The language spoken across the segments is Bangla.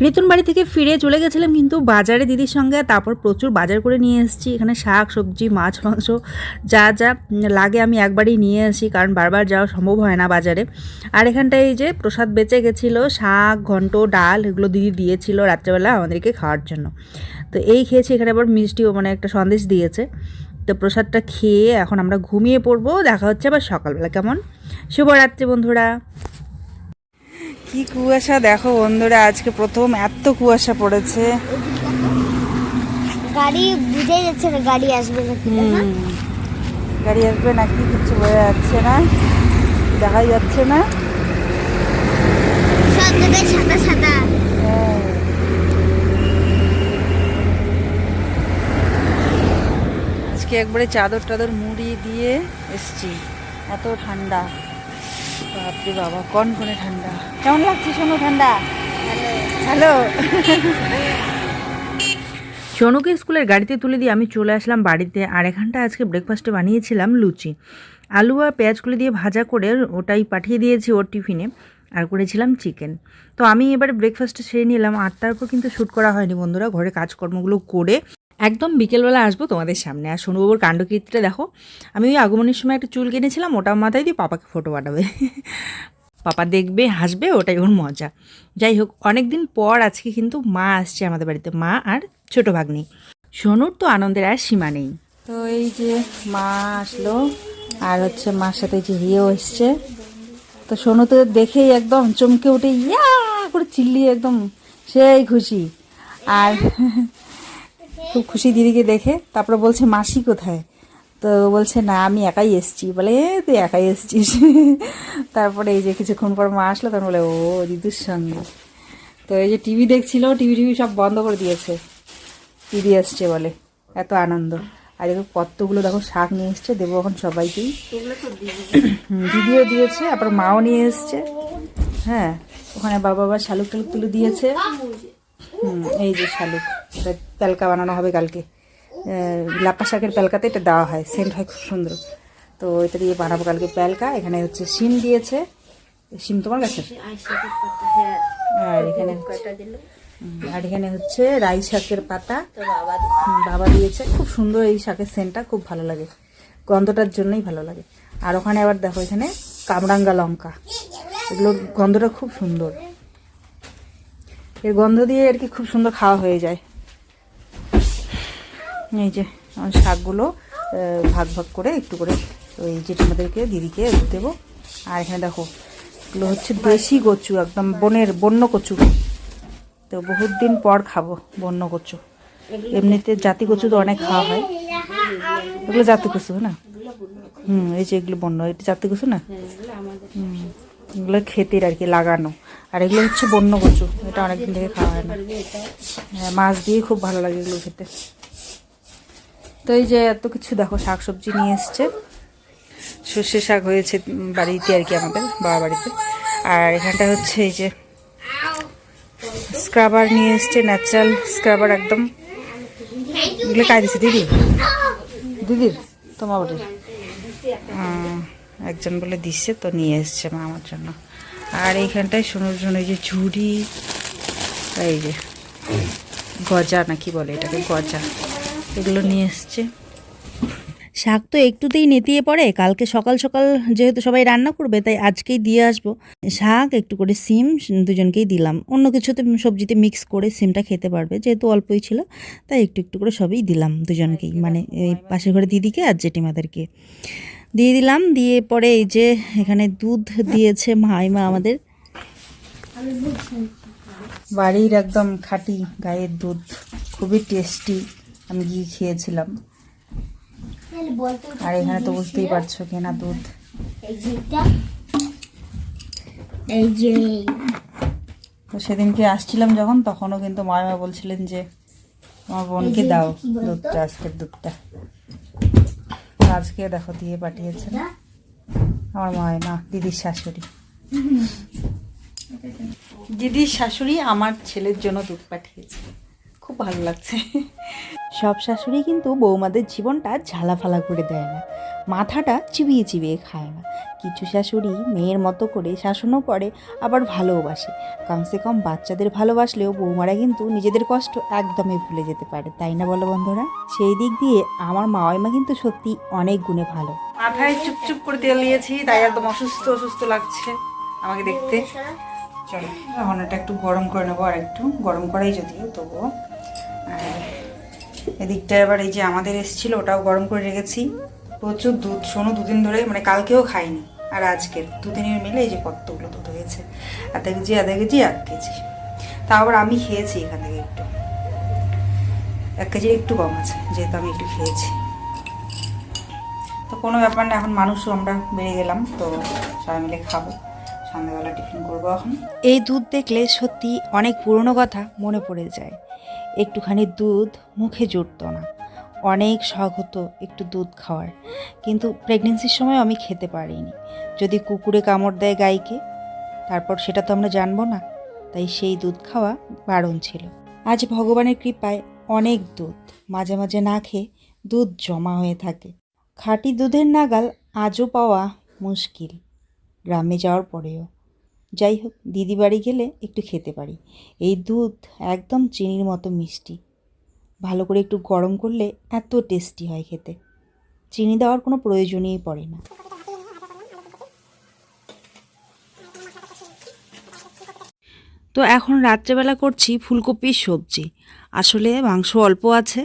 কীর্তন বাড়ি থেকে ফিরে চলে গেছিলাম কিন্তু বাজারে দিদির সঙ্গে, তারপর প্রচুর বাজার করে নিয়ে এসেছি। এখানে শাক, সবজি, মাছ, মাংস যা যা লাগে আমি একবারই নিয়ে আসি, কারণ বারবার যাওয়া সম্ভব হয় না বাজারে। আর এখানটায় এই যে প্রসাদ বেঁচে গেছিল, শাক, ঘন্ট, ডাল এগুলো দিদি দিয়েছিল রাত্রেবেলা আমাদেরকে খাওয়ার জন্য। তো এই খেয়েছি, এখানে আবার মিষ্টিও মানে একটা সন্দেশ দিয়েছে। তো প্রসাদটা খেয়ে এখন আমরা ঘুমিয়ে পড়ব, দেখা হচ্ছে আবার সকালবেলা, কেমন? শুভরাত্রি বন্ধুরা। কি কুয়াশা? দেখো বন্ধুরা আজকে প্রথম এত কুয়াশা পড়েছে। গাড়ি বুঝে যাচ্ছে না গাড়ি আসবে না গাড়ি আসবে নাকি কিছু বোঝা যাচ্ছে না। দেখাই যাচ্ছে না। সব জায়গায় সাদা সাদা। আজকে একবারে চাদর টাদর মুড়ি দিয়ে এসছি। এত ঠান্ডা। বাপরে বাবা, কন কনে ঠান্ডা। কেমন লাগছে ঠান্ডা? হ্যালো সোনুকে স্কুলের গাড়িতে তুলে দিয়ে আমি চলে আসলাম বাড়িতে, আর এখানটা আজকে ব্রেকফাস্টে বানিয়েছিলাম লুচি। আলু আর পেঁয়াজগুলো দিয়ে ভাজা করে ওটাই পাঠিয়ে দিয়েছি ওর টিফিনে, আর করেছিলাম চিকেন তো আমি এবার ব্রেকফাস্টে সেরে নিলাম, আর তারপর কিন্তু শ্যুট করা হয়নি বন্ধুরা, ঘরে কাজকর্মগুলো করে একদম বিকেলবেলা আসব তোমাদের সামনে। আর সোনুবাবুর কাণ্ডকীর্তিটা দেখো, আমি ওই আগমনের সময় একটা চুল কিনেছিলাম ওটা মাথায় দিয়ে পাপাকে ফটো পাঠাবে। পাপা দেখবে, হাসবে, ওটাই ওর মজা। যাই হোক অনেক দিন পর আজকে কিন্তু মা আসছে আমাদের বাড়িতে, মা আর ছোট ভাগ্নি। সোনুর তো আনন্দের আর সীমা নেই। তো এই যে মা আসলো, আর হচ্ছে মার সাথে যে রিও এসছে। তো সোনু তো দেখেই একদম চমকে উঠে, ইয়া! করে চিল্লিয়ে একদম, সেই খুশি। আর খুব খুশি দিদিকে দেখে তারপরে বলছে মাসি কোথায়? তো বলছে না আমি একাই এসছি। বলে "এ, তুই একাই এসছিস? তারপরে এই যে কিছুক্ষণ পর মা আসলো তখন বলে ও দিদির সঙ্গে। তো এই যে টিভি দেখছিল টিভি টিভি সব বন্ধ করে দিয়েছে। দিদি এসছে বলে এত আনন্দ। আর দেখো কতগুলো দেখো শাক নিয়ে এসছে দেবো এখন সবাইকেই দিদিও দিয়েছে আবার মাও নিয়ে এসছে। হ্যাঁ ওখানে বাবা আবার শালুক টালুক তুলে দিয়েছে। এই যে শালুক এটা পেলকা বানানো হবে কালকে। লাপা শাকের পেলকাতে এটা দেওয়া হয় সেন্ট হয় খুব সুন্দর। তো এটা দিয়ে বানাবো কালকে পেলকা এখানে হচ্ছে শিম দিয়েছে। শিম তোমার কাছে? আর এখানে আর এখানে হচ্ছে রাই শাকের পাতা। বাবা দিয়েছে। খুব সুন্দর এই শাকের সেন্টটা খুব ভালো লাগে। গন্ধটার জন্যই ভালো লাগে। আর ওখানে আবার দেখো এখানে কামরাঙ্গা লঙ্কা। এগুলোর গন্ধটা খুব সুন্দর। এর গন্ধ দিয়ে আর কি খুব সুন্দর খাওয়া হয়ে যায়। এই যে শাকগুলো ভাগ ভাগ করে একটু করে ওই জেঠিমাদেরকে, দিদিকে দেবো। আর এখানে দেখো, এগুলো হচ্ছে দেশি কচু, একদম বনের বন্য কচু। তো বহুত দিন পর খাব বন্য কচু। এমনিতে জাতি কচু তো অনেক খাওয়া হয়। এগুলো জাতি কচু না? হুম, এই যে এগুলো বন্য, এটা জাতি কচু না? হুম, এগুলো ক্ষেতের আর কি, লাগানো। আর এগুলো হচ্ছে বন্য কচু। এটা অনেকদিন থেকে খাওয়া হয় না। হ্যাঁ মাছ দিয়ে খুব ভালো লাগে এগুলো খেতে। তো এই যে এত কিছু দেখো শাক সবজি নিয়ে এসছে। সর্ষে শাক হয়েছে বাড়িতে আর কি আমাদের বাবা বাড়িতে। আর এখানটা হচ্ছে এই যে স্ক্রাবার নিয়ে এসছে ন্যাচারাল স্ক্রাবার একদম। এগুলো কাজ দিচ্ছে দিদি? দিদির? তোমার বাড়ির? একজন বলে দিচ্ছে তো নিয়ে এসছে মা আমার জন্য। আর এইখানটায় সোনুর জন্য যে ঝুড়ি, এই যে গজা নাকি বলে এটাকে, গজা, এগুলো নিয়ে এসছে। শাক তো একটুতেই নেতিয়ে পড়ে, কালকে সকাল সকাল যেহেতু সবাই রান্না করবে, তাই আজকেই দিয়ে আসব। শাক, একটু করে সিম, দুজনকেই দিলাম। অন্য কিছুতে সবজিতে মিক্স করে সিমটা খেতে পারবে, যেহেতু অল্পই ছিল, তাই একটু একটু করে সবই দিলাম দুজনকেই। মানে এই পাশের ঘরে দিদিকে আর জেঠিমাদেরকে। দিয়ে দিলাম দিয়ে পরে এই যে এখানে দুধ দিয়েছে মাইমা আমাদের। বাড়ির একদম খাঁটি গায়ের দুধ খুবই টেস্টি আমি গিয়ে খেয়েছিলাম। আর এখানে তো বুঝতেই পারছ কেনা দুধ। এই যে এটা। এই যে তো সেদিনকে আসছিলাম যখন তখনও কিন্তু মায়মা বলছিলেন যে আমার বোনকে দাও দুধটা আজকের দুধটা। আজকে দেখো দিয়ে পাঠিয়েছে। আমার মায়না দিদির শাশুড়ি। দিদির শাশুড়ি আমার ছেলের জন্য দুধ পাঠিয়েছে। খুব ভালো লাগছে। সব শাশুড়ি কিন্তু বৌমাদের জীবনটা ঝালাফালা করে দেয় না। মাথাটা চিবিয়ে চিবিয়ে খায় না। কিছু শাশুড়ি মেয়ের মতো করে শাসনও করে, আবার ভালোবাসে কমসে কম বাচ্চাদের ভালোবাসলেও বৌমারা কিন্তু নিজেদের কষ্ট একদমই ভুলে যেতে পারে, তাই না বলো বন্ধুরা? সেই দিক দিয়ে আমার মাওয়াইমা কিন্তু সত্যি অনেক গুণে ভালো। মাথায় চুপচুপ করে তেল দিয়েছি তাই একদম অসুস্থ অসুস্থ লাগছে আমাকে দেখতে। চলো এখন একটু গরম করে নেব আর একটু গরম করাই যদিও, তবুও। এদিকটা এবার এই যে আমাদের এসেছিল, ওটাও গরম করে রেখেছি। প্রচুর দুধ শোনো দুদিন ধরে মানে কালকেও খাইনি আর আজকের। দুদিনের মিলে এই যে কতগুলো দুধ হয়েছে। আধা কেজি আধা কেজি এক কেজি। তাও আবার আমি খেয়েছি এখান থেকে একটু। এক কেজির একটু কম আছে, যেহেতু আমি একটু খেয়েছি। তো কোনো ব্যাপার না, এখন মানুষও আমরা বেড়ে গেলাম, তো সবাই মিলে খাব। সন্ধ্যাবেলা টিফিন করব এখন। এই দুধ দেখলে সত্যি অনেক পুরনো কথা মনে পড়ে যায়। একটুখানি দুধ মুখে জুটতো না। অনেক শখ হতো একটু দুধ খাওয়ার। কিন্তু প্রেগনেন্সির সময় আমি খেতে পারিনি। যদি কুকুরে কামড় দেয় গাইকে, তারপর সেটা তো আমরা জানব না। তাই সেই দুধ খাওয়া বারণ ছিল। আজ ভগবানের কৃপায় অনেক দুধ মাঝে মাঝে না খেয়ে দুধ জমা হয়ে থাকে। খাঁটি দুধের নাগাল আজও পাওয়া মুশকিল। গ্রামে যাওয়ার পরেও। যাই হোক দিদি বাড়ি গেলে একটু খেতে পারি। এই দুধ একদম চিনির মতো মিষ্টি। ভালো করে একটু গরম করলে এত টেস্টি হয় খেতে। চিনি দেওয়ার কোনো প্রয়োজনই পড়ে না। তো এখন রাত্রেবেলা করছি ফুলকপির সবজি। আসলে মাংস অল্প আছে,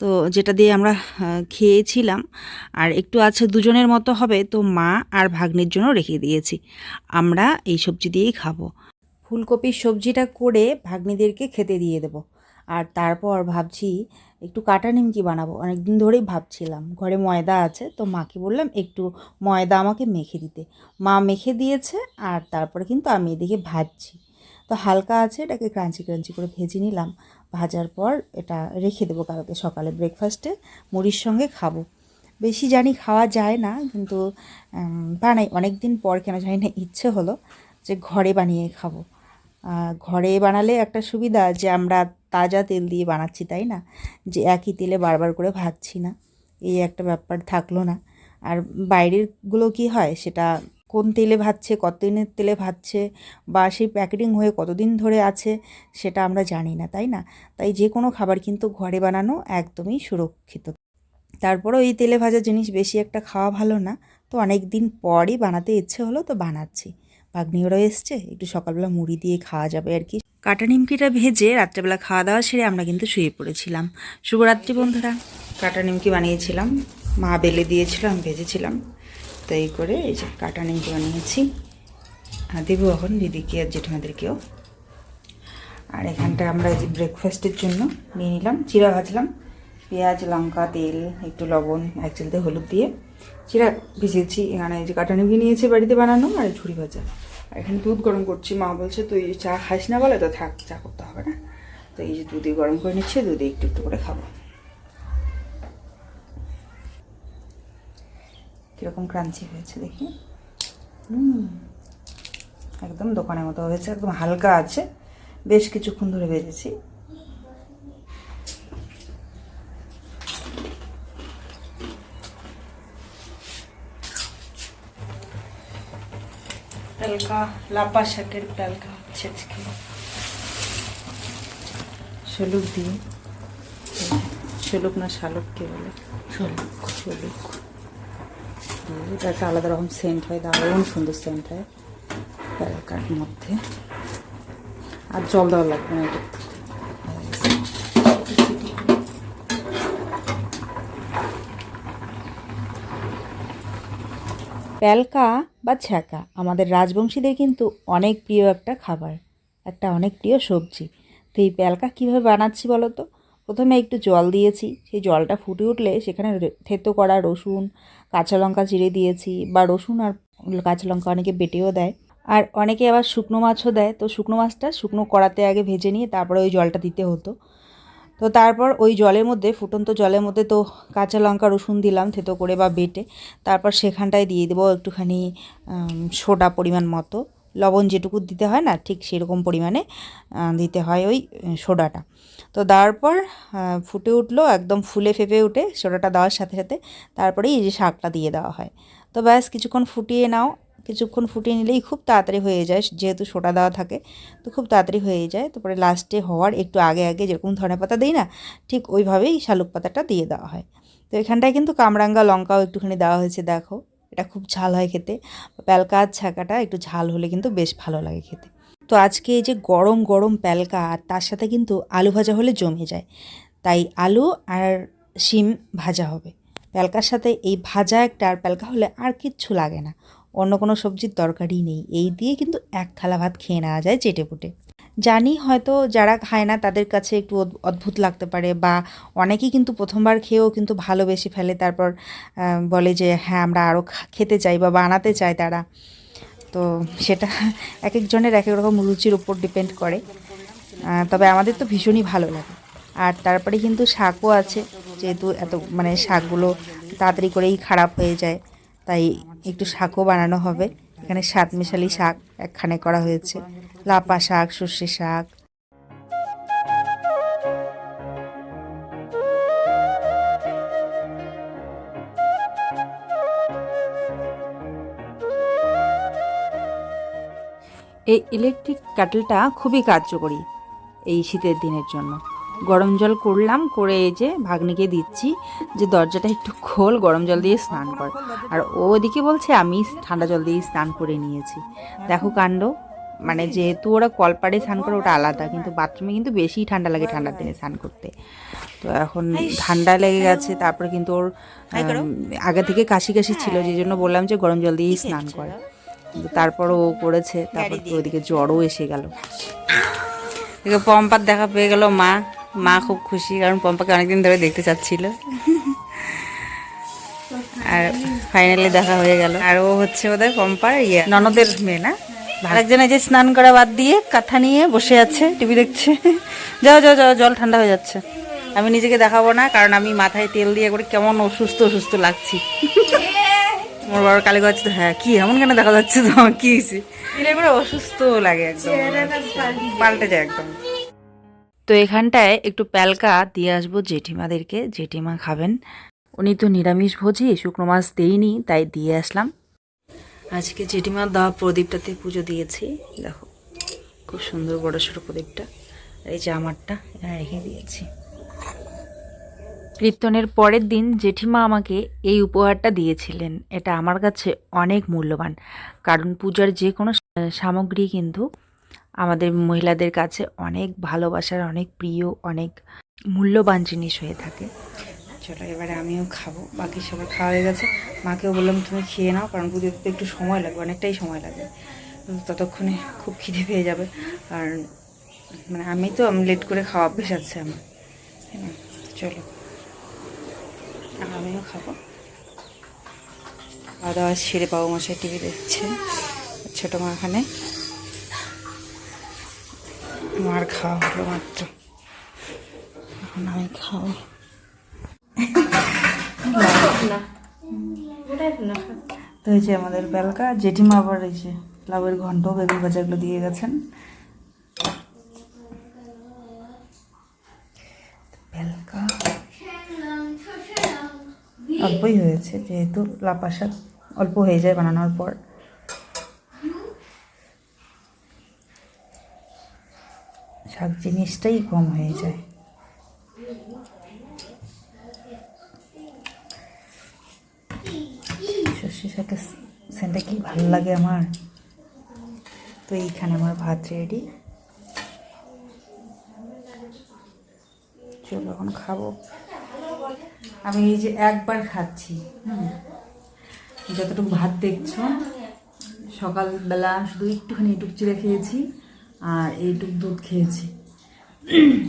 তো যেটা দিয়ে আমরা খেয়েছিলাম। আর একটু আছে দুজনের মতো হবে, তো মা আর ভাগ্নের জন্য রেখে দিয়েছি। আমরা এই সবজি দিয়েই খাব। ফুলকপির সবজিটা করে ভাগ্নিদেরকে খেতে দিয়ে দেবো। আর তারপর ভাবছি একটু কাটা নিমকি বানাবো। অনেক দিন ধরেই ভাবছিলাম, ঘরে ময়দা আছে, তো মাকে বললাম একটু ময়দা আমাকে মেখে দিতে। মা মেখে দিয়েছে, আর তারপরে কিন্তু আমি এদিকে ভাজছি। তো হালকা আছে, এটাকে ক্রাঞ্চি ক্রাঞ্চি করে ভেজে নিলাম। ভাজার পর এটা রেখে দেবো কালকে সকালে ব্রেকফাস্টে মুড়ির সঙ্গে খাব। বেশি জানি খাওয়া যায় না, কিন্তু বানাই। অনেক দিন পর কেন জানি না, ইচ্ছে হলো যে ঘরে বানিয়ে খাব। ঘরে বানালে একটা সুবিধা যে আমরা তাজা তেল দিয়ে বানাচ্ছি, তাই না? যে একই তেলে বারবার করে ভাজছি না। এই একটা ব্যাপার থাকল না। আর বাইরেরগুলো কি হয়, সেটা কোন তেলে ভাজছে, কত দিনের তেলে ভাজছে বা সেই প্যাকেটিং হয়ে কতদিন ধরে আছে সেটা আমরা জানি না, তাই না? তাই যে কোনো খাবার কিন্তু ঘরে বানানো একদমই সুরক্ষিত। তারপরেও এই তেলে ভাজা জিনিস বেশি একটা খাওয়া ভালো না। তো অনেক দিন পরই বানাতে ইচ্ছে হলো তো বানাচ্ছি। ভাগ্নিওরাও এসছে, একটু সকালবেলা মুড়ি দিয়ে খাওয়া যাবে আর কি। কাটা নিমকিটা ভেজে রাত্রেবেলা খাওয়া দাওয়া সেরে আমরা কিন্তু শুয়ে পড়েছিলাম। শুভরাত্রি বন্ধুরা। কাটা নিমকি বানিয়েছিলাম, মা বেলে দিয়েছিল, আমি ভেজেছিলাম। তো এই করে এই যে কাটা নিমকি বানিয়েছি আর দেবো এখন দিদিকে আর জেঠিমাদেরকেও। আর এখানটা আমরা এই যে ব্রেকফাস্টের জন্য নিয়ে নিলাম। চিরা ভাজলাম। পেঁয়াজ, লঙ্কা, তেল, একটু লবণ, এক চিলতে হলুদ দিয়ে। চিরা ভিজিয়েছি। এখানে এই যে কাটা নিমকি নিয়েছি বাড়িতে বানানো আর ঝুড়ি ভাজা। আর এখানে দুধ গরম করছি। মা বলছে, তুই চা খাস না বলে, তো থাক, চা করতে হবে না। তো এই যে দুধে গরম করে নিচ্ছে, দুধে একটু একটু করে খাব। কীরকম ক্রাঞ্চি হয়েছে দেখি। হুম একদম দোকানের মতো হয়েছে একদম হালকা আছে। বেশ কিছুক্ষণ ধরে ভেজেছি লাপা শাকের পেলকা হচ্ছে আজকে। শলুক দিয়ে। শলুক না শালুক কে বলে। শলুক। শলুক। এটা একটা আলাদা রকম সেন্ট হয়, দারুণ সুন্দর সেন্ট হয়। পেলকার মধ্যে। আর জল দেওয়া লাগবে না এটা। প্যালকা বা ছ্যাঁকা আমাদের রাজবংশীদের কিন্তু অনেক প্রিয় একটা খাবার, একটা অনেক প্রিয় সবজি। তো এই প্যালকা কীভাবে বানাচ্ছি বলো তো? প্রথমে একটু জল দিয়েছি। সেই জলটা ফুটে উঠলে সেখানে থেতো করা রসুন, কাঁচা লঙ্কা চিড়ে দিয়েছি বা রসুন আর কাঁচা লঙ্কা অনেকে বেটেও দেয়। আর অনেকে আবার শুকনো মাছও দেয়। তো শুকনো মাছটা শুকনো কড়াতে আগে ভেজে নিয়ে তারপরে ওই জলটা দিতে হতো। তো তারপর ওই জলের মধ্যে, ফুটন্ত জলের মধ্যে তো কাঁচা লঙ্কা, রসুন দিলাম থেতো করে বা বেটে। তারপর সেখানটায় দিয়ে দেবো একটুখানি সোডা পরিমাণ মতো। লবণ যেটুকু দিতে হয় না, ঠিক সেরকম পরিমাণে দিতে হয় ওই সোডাটা। তো দেওয়ার পর ফুটে উঠল, একদম ফুলে ফেপে উঠে সোডাটা দেওয়ার সাথে সাথে তারপরেই এই যে শাকটা দিয়ে দেওয়া হয়। তো ব্যাস, কিছুক্ষণ ফুটিয়ে নাও। কিছুক্ষণ ফুটিয়ে নিলেই খুব তাড়াতাড়ি হয়ে যায়, যেহেতু সোডা দেওয়া থাকে, তো খুব তাড়াতাড়ি হয়ে যায়। তারপরে লাস্টে হওয়ার একটু আগে আগে যেরকম ধনে পাতা দিই না, ঠিক ওইভাবেই শালুক পাতাটা দিয়ে দেওয়া হয়। তো এখানটায় কিন্তু কামরাঙ্গা, লঙ্কাও একটুখানি দেওয়া হয়েছে, দেখো। এটা খুব ঝাল হয় খেতে। প্যালকা ছাকাটা একটু ঝাল হলে কিন্তু বেশ ভালো লাগে খেতে। তো আজকে এই যে গরম গরম প্যালকা আর তার সাথে কিন্তু আলু ভাজা হলে জমে যায়। তাই আলু আর শিম ভাজা হবে। প্যালকার সাথে এই ভাজা একটা আর প্যালকা হলে আর কিচ্ছু লাগে না। অন্য কোনো সবজির দরকারই নেই। এই দিয়ে কিন্তু এক থালা ভাত খেয়ে নেওয়া যায় চেটে পুটে জানি হয়তো যারা খায় না তাদের কাছে একটু অদ- অদ্ভুত লাগতে পারে বা অনেকেই কিন্তু প্রথমবার খেয়েও কিন্তু ভালোবেসে ফেলে। তারপর বলে যে হ্যাঁ আমরা আরও খেতে চাই বা বানাতে চাই তারা। তো সেটা এক একজনের এক এক রকম রুচির উপর ডিপেন্ড করে। তবে আমাদের তো ভীষণই ভালো লাগে। আর তারপরে কিন্তু শাকও আছে। যেহেতু এত মানে শাকগুলো তাড়াতাড়ি করেই খারাপ হয়ে যায়, তাই একটু শাকও বানানো হবে। এখানে সাত মিশালি শাক একখানে করা হয়েছে। লাপা শাক, সর্ষে শাক। এই ইলেকট্রিক কাটলটা খুবই কার্যকরী এই শীতের দিনের জন্য। গরম জল করলাম, করে এই যে ভাগ্নিকে দিচ্ছি যে দরজাটা একটু খোল, গরম জল দিয়ে স্নান কর। আর ও ওদিকে বলছে, আমি ঠান্ডা জল দিয়ে স্নান করে নিয়েছি। দেখো কাণ্ড। মানে যেহেতু ওরা কলপাড়ে স্নান করে ওটা আলাদা। কিন্তু বাথরুমে কিন্তু বেশি ঠান্ডা লাগে ঠান্ডার দিনে স্নান করতে। তো এখন ঠান্ডা লেগে গেছে তারপরে কিন্তু ওর আগে থেকে কাশি কাশি ছিল যে জন্য বললাম যে গরম জল দিয়েই স্নান করে। কিন্তু তারপর ও করেছে তারপর তো ওদিকে জ্বরও এসে গেল। পম্পার দেখা পেয়ে গেল মা। মা খুব খুশি কারণ পম্পাকে অনেকদিন ধরে দেখতে চাচ্ছিল। আর ফাইনালি দেখা হয়ে গেল। আর ও হচ্ছে ওদের পম্পার ইয়ে ননদের মেয়ে না? আরেকজন এই যে স্নান করা বাদ দিয়ে কাঁথা নিয়ে বসে আছে, টিভি দেখছে। যাও যাও যাও, জল ঠান্ডা হয়ে যাচ্ছে। আমি নিজেকে দেখাবো না, কারণ আমি মাথায় তেল দিয়ে করে কেমন অসুস্থ অসুস্থ লাগছি। মোর বড় কালী গছ হ্যাঁ কি, এমন কেন দেখা যাচ্ছে তো? কি হয়েছে? করে অসুস্থ লাগে একদম। পাল্টে যায় একদম। তো এখানটায় একটু প্যালকা দিয়ে আসব জেঠিমাদেরকে, জেঠিমা খাবেন। উনি তো নিরামিষ ভোজি শুকনো মাছ দেইনি, তাই দিয়ে আসলাম। আজকে জেঠিমার দেওয়া প্রদীপটাতে পুজো দিয়েছি, দেখো, খুব সুন্দর বড় সড়ো প্রদীপটা, এই যে আমারটা রেখে দিয়েছি। কীর্তনের পরের দিন জেঠিমা আমাকে এই উপহারটা দিয়েছিলেন, এটা আমার কাছে অনেক মূল্যবান, কারণ পূজার যে কোনো সামগ্রী কিন্তু আমাদের মহিলাদের কাছে অনেক ভালোবাসার, অনেক প্রিয়, অনেক মূল্যবান জিনিস হয়ে থাকে। চলো, এবারে আমিও খাব। বাকি সবার খাওয়া হয়ে গেছে। মাকেও বললাম, তুমি খেয়ে নাও, কারণ পুজো দিতে একটু সময় লাগবে, অনেকটাই সময় লাগবে। তো ততক্ষণে খুব খিদে পেয়ে যাবে। আর মানে আমি তো আমি লেট করে খাওয়া অভ্যেস আছে আমার। না? চলো আমিও খাব। খাওয়া দাওয়া সেরে বাবু মশাই টিভি দেখছে, ছোটো মা এখানে। মার খাওয়া হলো মাত্র। এখন আমি খাও তো এই যে আমাদের বেলকা, জেঠিমা আবার এই যে লাউয়ের ঘন্ট, বেগুন ভাজাগুলো দিয়ে গেছেন। বেলকা। অল্পই হয়েছে, যেহেতু লাপা শাক অল্প হয়ে যায় বানানোর পর। শাক জিনিসটাই কম হয়ে যায় সর্ষে শাকের সেন্টটা কি ভালো লাগে আমার? তো এইখানে আমার ভাত রেডি চলো এখন খাব। আমি এই যে একবার খাচ্ছি, হুম। যতটুকু ভাত দেখছ, সকালবেলা শুধু একটুখানি এটুক চিড়ে খেয়েছি আর এইটুক দুধ খেয়েছি।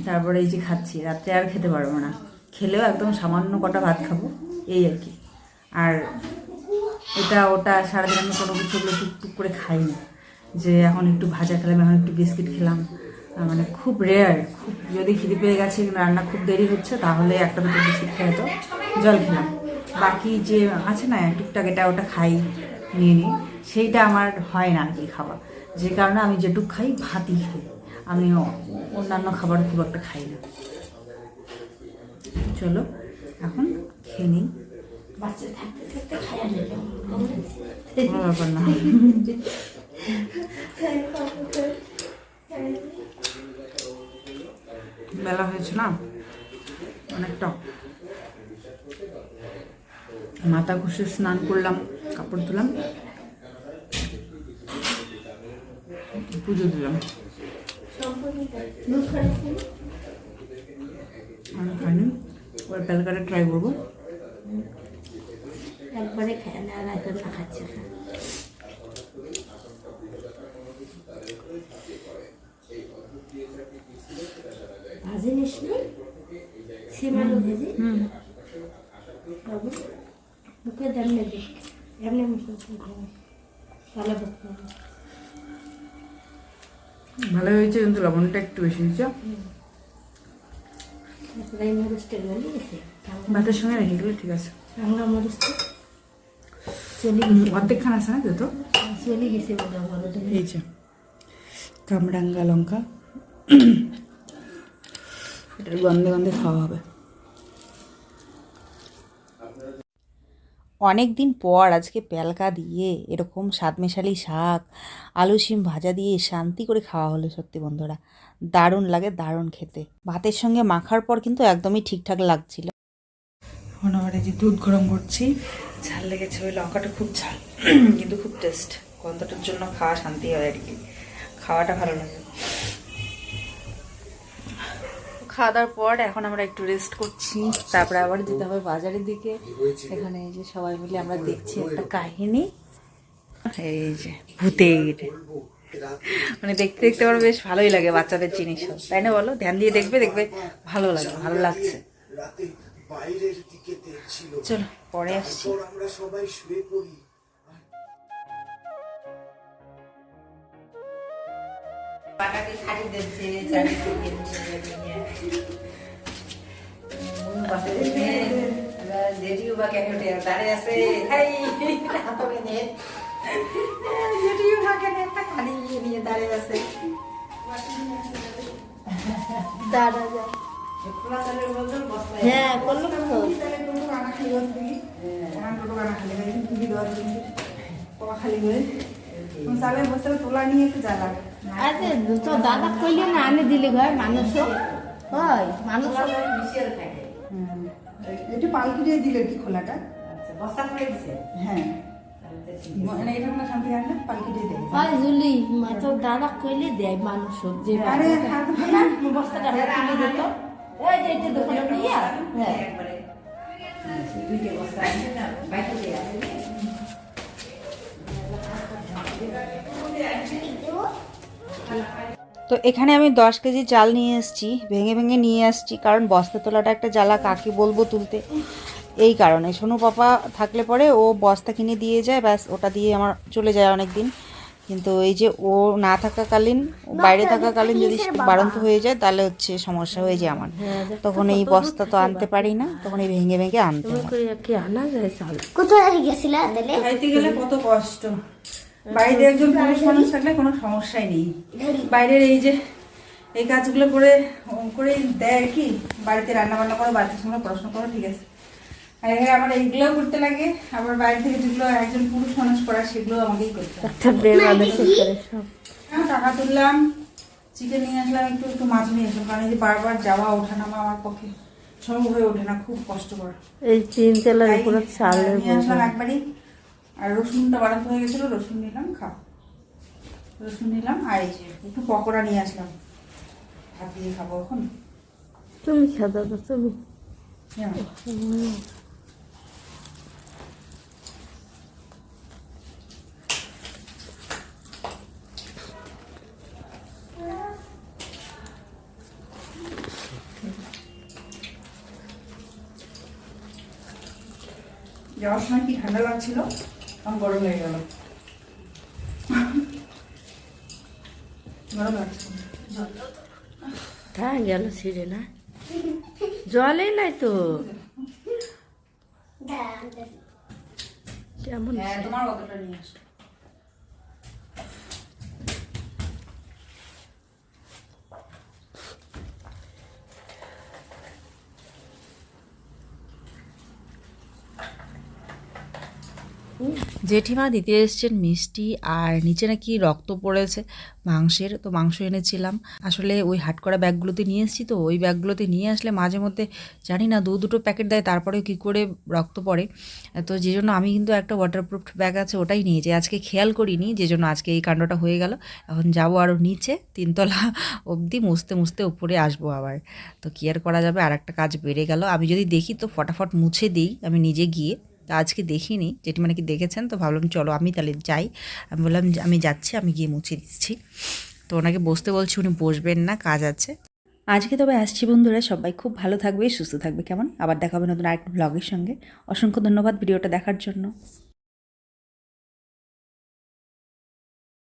তারপরে এই যে খাচ্ছি, রাত্রে আর খেতে পারব না। খেলেও একদম সামান্য কটা ভাত খাব, এই আর কি। আর এটা, ওটা সারাদিন আমি কোনো কিছু ওগুলো টুকটুক করে খাই না যে এখন একটু ভাজা খেলাম, এখন একটু বিস্কিট খেলাম। মানে খুব রেয়ার খুব যদি খিদে পেয়ে গেছে রান্না খুব দেরি হচ্ছে, তাহলে একটা দুটো বিস্কিট খেয়ে তো জল খেলাম। বাকি যে আছে না, টুকটাক এটা ওটা খাই, নিয়ে নিই। সেইটা আমার হয় না আর কি খাওয়া যে কারণে আমি যেটুক খাই, ভাতই খাই। আমি অন্যান্য খাবার খুব একটা খাই না। চলো, এখন খেয়ে নিই। বাচ্চা থাকতে থাকতে নিলাম কোনো ব্যাপার না বেলা হয়েছে না? অনেক টক মাথা ঘষে স্নান করলাম, কাপড় ধুলাম পুজো দিলাম। আমি খাইনি। ওর প্যালকাটা ট্রাই করব। একবারে খায় না আর না খাচ্ছে ভাজি নিস নি সিম আলু ভেজি? বাবু মুখে দেন নেবে এমনি মুখে ভালো ভালো হয়েছে কিন্তু লবণটা একটু বেশি হয়েছে। তারপরে ভাতের সঙ্গে রেখে গেলে ঠিক আছে। রান্না মরিচটা। আছে না তো এই যে কামরাঙ্গা লঙ্কা এটার গন্ধে গন্ধে খাওয়া হবে অনেক দিন পর আজকে প্যালকা দিয়ে এরকম স্বাদমেশালি শাক আলু শিম ভাজা দিয়ে শান্তি করে খাওয়া হলো সত্যি বন্ধুরা। দারুণ লাগে দারুণ খেতে। ভাতের সঙ্গে মাখার পর কিন্তু একদমই ঠিকঠাক লাগছিল। এখন আবার এই যে দুধ গরম করছি ঝাল লেগেছে ওই লঙ্কাটা খুব ঝাল, কিন্তু খুব টেস্ট গন্ধটার জন্য খাওয়া শান্তি হয় আর কি। খাওয়াটা ভালো লাগে। খাওয়া দাওয়ার পর এখন আমরা একটু রেস্ট করছি, তারপরে আবার যেতে হবে বাজারের দিকে। এখানে এই যে সবাই মিলে আমরা দেখছি একটা কাহিনী। এই যে ভূতের। মানে দেখতে দেখতে আমার বেশ ভালোই লাগে বাচ্চাদের জিনিস তাই না বলো? ধ্যান দিয়ে দেখবে দেখবে ভালো লাগে, ভালো লাগছে। বাইরের দিকে দেখছিল। চলো পরে আসছি। আমরা সবাই শুয়ে পড়ি। দাঁড়া যা হ্যাঁ করল তো আরে তো দাদা কইলে না দিলে ঘর মানুষ হয় মানুষ একটু পালকি দিয়ে দিলে কি খোলাটা এটা কোনো শান্তি হয় দাদা কইলে দেয় মানুষ যে বস্তাটা এই যে এটা দোকানে নিয়ে হ্যাঁ তো এখানে আমি দশ কেজি চাল নিয়ে এসেছি ভেঙে ভেঙে নিয়ে আসছি কারণ বস্তা তোলাটা একটা জ্বালা কাকে বলব তুলতে? এই কারণে। সোনু পাপা থাকলে পরে ও বস্তা কিনে দিয়ে যায় ব্যাস ওটা দিয়ে আমার চলে যায় অনেক দিন কিন্তু এই যে ও না থাকাকালীন ও বাইরে থাকাকালীন যদি বাড়ন্ত হয়ে যায় তাহলে হচ্ছে সমস্যা হয়ে যায় আমার। তখন এই বস্তা তো আনতে পারি না তখন এই ভেঙে ভেঙে আনতে হয়। কোথায় গেছিলা তাহলে? খাইতে গেলে কত কষ্ট। বাইরে একজন পুরুষ মানুষ থাকলে কোনো সমস্যাই নেই। বাইরের এই যে এই কাজগুলো করে করে দেয় আর কি? বাড়িতে রান্না বান্না করো বাড়িতে সময় পড়াশোনা করো ঠিক আছে। আর এখানে আমার এইগুলোও করতে লাগে আবার বাইরে থেকে যেগুলো একজন পুরুষ মানুষ করার সেগুলো আমাকেই করতে হয়। করে হ্যাঁ, টাকা তুললাম চিকেন নিয়ে আসলাম একটু একটু মাছ নিয়ে আসলাম কারণ যে বারবার যাওয়া ওঠানামা আমার পক্ষে সম্ভব হয়ে ওঠে না খুব কষ্টকর। এই তিন তেলার উপরে চাল হ্যাঁ, নিয়ে আসলাম একবারই। আর রসুনটা বাড়াতে হয়ে গেছিল রসুন নিলাম খাও। রসুন নিলাম আর এই যে একটু পকোড়া নিয়ে আসলাম। ভাত দিয়ে খাব এখন। তুমি খাদা তো তুমি। যাওয়ার সময় কি ঠান্ডা লাগছিল? আমি গরম হয়ে গেল। গরম লাগছে। হ্যাঁ গেল ছিঁড়ে না? জলে নাই তো। কেমন হ্যাঁ তোমার অতটা নিয়ে আসো জেঠিমা দিতে এসছেন মিষ্টি আর নিচে নাকি রক্ত পড়েছে মাংসের, তো মাংস এনেছিলাম। আসলে ওই হাট করা ব্যাগগুলোতে নিয়ে এসেছি তো, ওই ব্যাগগুলোতে নিয়ে আসলে মাঝে মধ্যে জানি না, দু দুটো প্যাকেট দেয় তারপরে কি করে রক্ত পড়ে। তো যে জন্য আমি কিন্তু একটা ওয়াটারপ্রুফ ব্যাগ আছে, ওটাই নিয়ে নিয়েছি আজকে খেয়াল করিনি, যে জন্য আজকে এই কাণ্ডটা হয়ে গেল। এখন যাব আরও নিচে, তিনতলা অবধি, মুছতে মুছতে উপরে আসব আবার। তো কি আর করা যাবে? আর একটা কাজ বেড়ে গেল। আমি যদি দেখি তো ফটাফট মুছে দিই, আমি নিজে গিয়ে। তা আজকে দেখিনি যেটি মানে কি দেখেছেন, তো ভাবলাম চলো আমি তাহলে যাই। আমি বললাম, আমি যাচ্ছি, আমি গিয়ে মুছে দিচ্ছি। তো ওনাকে বসতে বলছি, উনি বসবেন না, কাজ আছে। আজকে তবে আসছি বন্ধুরা, সবাই খুব ভালো থাকবে, সুস্থ থাকবে, কেমন? আবার দেখাবে নতুন আরেকটা ব্লগের সঙ্গে। অসংখ্য ধন্যবাদ ভিডিওটা দেখার জন্য।